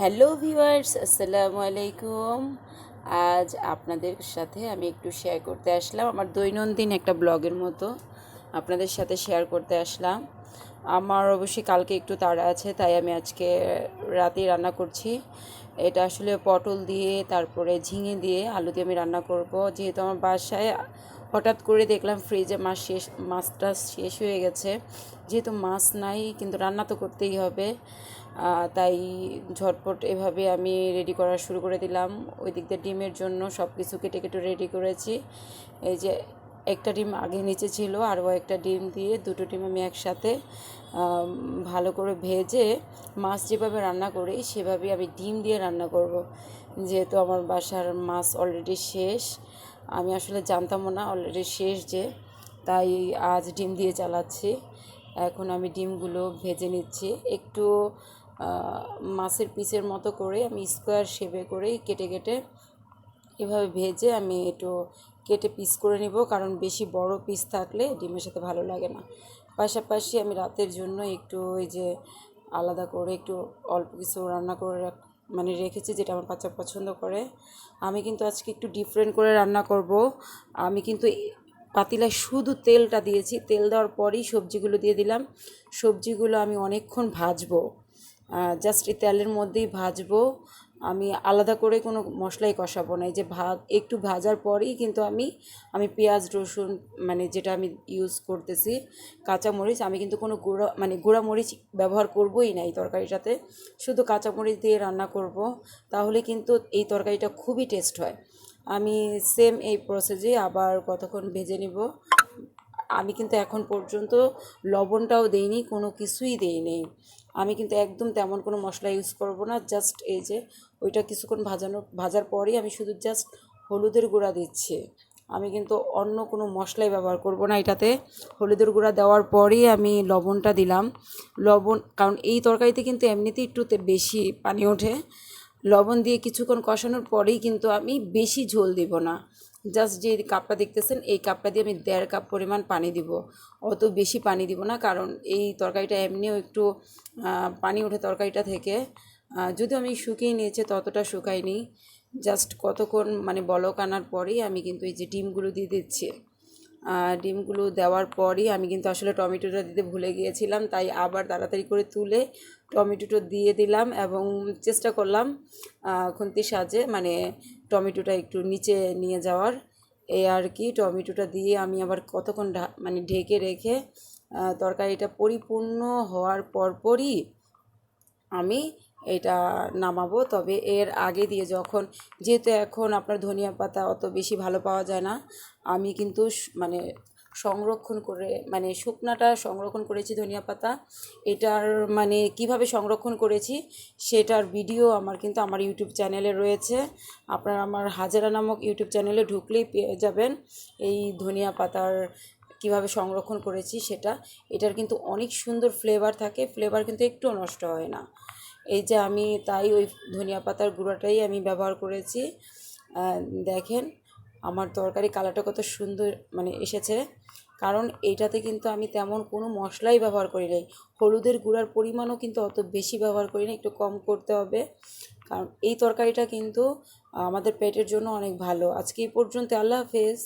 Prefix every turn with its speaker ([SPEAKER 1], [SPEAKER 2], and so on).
[SPEAKER 1] Hello viewers, আসসালামু আলাইকুম। আজ আপনাদের সাথে আমি একটু শেয়ার করতে আসলাম। আমার দৈনন্দিন একটা ব্লগের মতো আপনাদের সাথে শেয়ার করতে আসলাম। আমার অবশ্যই কালকে একটু তাড়া আছে, তাই আমি আজকে রাতেই রান্না করছি। এটা আসলে পটল দিয়ে, তারপরে ঝিঙে দিয়ে আলু দিয়ে আমি রান্না করব। যেহেতু আমার বাসায় হঠাৎ করে দেখলাম ফ্রিজে মাছ শেষ, মাছটা শেষ হয়ে গেছে। যেহেতু মাছ নাই, কিন্তু রান্না তো করতেই হবে। তাই ঝটপট এভাবে আমি রেডি করা শুরু করে দিলাম। ওই দিক দিয়ে ডিমের জন্য সব কিছু কেটে কেটে রেডি করেছি। এই যে একটা ডিম আগে নিচে ছিল আরও একটা ডিম দিয়ে দুটো ডিম আমি একসাথে ভালো করে ভেজে মাছ যেভাবে রান্না করি, সেভাবেই আমি ডিম দিয়ে রান্না করব। যেহেতু আমার বাসার মাছ অলরেডি শেষ আমি আসলে জানতামও না অলরেডি শেষ যে, তাই আজ ডিম দিয়ে চালাচ্ছি। এখন আমি ডিমগুলো ভেজে নিচ্ছি। একটু মাছের পিসের মতো করে আমি স্কোয়ার শেপে করেই কেটে কেটে এভাবে ভেজে আমি একটু কেটে পিস করে নিব, কারণ বেশি বড় পিস থাকলে ডিমের সাথে ভালো লাগে না। পাশাপাশি আমি রাতের জন্য একটু ওই যে আলাদা করে একটু অল্প কিছু রান্না করে রাখ- মানে রেখেছি যেটা আমার বাচ্চা পছন্দ করে। আমি কিন্তু আজকে একটু ডিফারেন্ট করে রান্না করব। আমি কিন্তু পাতিলায় শুধু তেলটা দিয়েছি। তেল দেওয়ার পরই সবজিগুলো দিয়ে দিলাম। সবজিগুলো আমি অনেকক্ষণ ভাজবো। জাস্ট এই তেলের মধ্যেই ভাজবো। আমি আলাদা করে কোনো মশলাই কষাবো না। এই যে ভা একটু ভাজার পরেই কিন্তু আমি আমি পেঁয়াজ, রসুন মানে যেটা আমি ইউজ করতেছি কাঁচা মরিচ আমি কিন্তু কোনো গুঁড়া মানে গুঁড়া মরিচ ব্যবহার করবোই না এই তরকারিটাতে। শুধু কাঁচা মরিচ দিয়ে রান্না করব, তাহলে কিন্তু এই তরকারিটা খুবই টেস্ট হয়। আমি সেম এই প্রসেসে আবার কতক্ষণ ভেজে নিব। আমি কিন্তু এখন পর্যন্ত লবণটাও দেইনি, কোনো কিছুই দেইনি। আমি কিন্তু একদম তেমন কোনো মশলা ইউজ করব না জাস্ট এই যে ওইটা কিছুক্ষণ ভাজানো, ভাজার পরেই আমি শুধু জাস্ট হলুদের গুঁড়া দিচ্ছি। আমি কিন্তু অন্য কোনো মশলাই ব্যবহার করব না এটাতে। হলুদের গুঁড়া দেওয়ার পরেই আমি লবণটা দিলাম। লবণ, কারণ এই তরকারিতে কিন্তু এমনিতেই একটুতে বেশি পানি ওঠে। লবণ দিয়ে কিছুক্ষণ কষানোর পরেই কিন্তু আমি বেশি ঝোল দিব না। জাস্ট যে কাপটা দেখতেছেন, এই কাপটা দিয়ে আমি দেড় কাপ পরিমাণ পানি দিব। অত বেশি পানি দিব না, কারণ এই তরকারিটা এমনিও একটু পানি ওঠে তরকারিটা থেকে। যদিও আমি শুকিয়ে নিয়েছে, ততটা শুকাইনি জাস্ট কতক্ষণ মানে বলক আনার পরেই আমি কিন্তু এই যে ডিমগুলো দিয়ে দিচ্ছি। ডিমগুলো দেওয়ার পরই আমি কিন্তু আসলে টমেটোটা দিতে ভুলে গিয়েছিলাম, তাই আবার তাড়াতাড়ি করে তুলে টমেটোটা দিয়ে দিলাম এবং চেষ্টা করলাম খুন্তির সাহায্যে মানে টমেটোটা একটু নিচে নিয়ে যাওয়ার। এই আর কি, টমেটোটা দিয়ে আমি আবার কতক্ষণ মানে ঢেকে রেখে তরকারিটা পরিপূর্ণ হওয়ার পরপরই আমি এটা নামাবো। তবে এর আগে দিয়ে যখন, যেহেতু এখন আপনার ধনিয়া পাতা অত বেশি ভালো পাওয়া যায় না, আমি কিন্তু মানে সংরক্ষণ করে মানে শুকনাটা সংরক্ষণ করেছি ধনিয়া পাতা। এটার মানে কীভাবে সংরক্ষণ করেছি, সেটার ভিডিও আমার কিন্তু আমার ইউটিউব চ্যানেলে রয়েছে। আপনার আমার হাজারা নামক ইউটিউব চ্যানেলে ঢুকলেই পেয়ে যাবেন এই ধনিয়া পাতার কীভাবে সংরক্ষণ করেছি সেটা। এটার কিন্তু অনেক সুন্দর ফ্লেভার থাকে ফ্লেভার কিন্তু একটুও নষ্ট হয় না। এই যে আমি তাই ওই ধনিয়া পাতার গুঁড়োটাই আমি ব্যবহার করেছি। দেখেন, আমার তরকারি কালারটা কত সুন্দর মানে এসেছে। কারণ এইটাতে কিন্তু আমি তেমন কোনো মশলাই ব্যবহার করি নাই। হলুদের গুঁড়ার পরিমাণও কিন্তু অত বেশি ব্যবহার করি না একটু কম করতে হবে। কারণ এই তরকারিটা কিন্তু আমাদের পেটের জন্য অনেক ভালো। আজকে এই পর্যন্ত, আল্লাহ হাফেজ।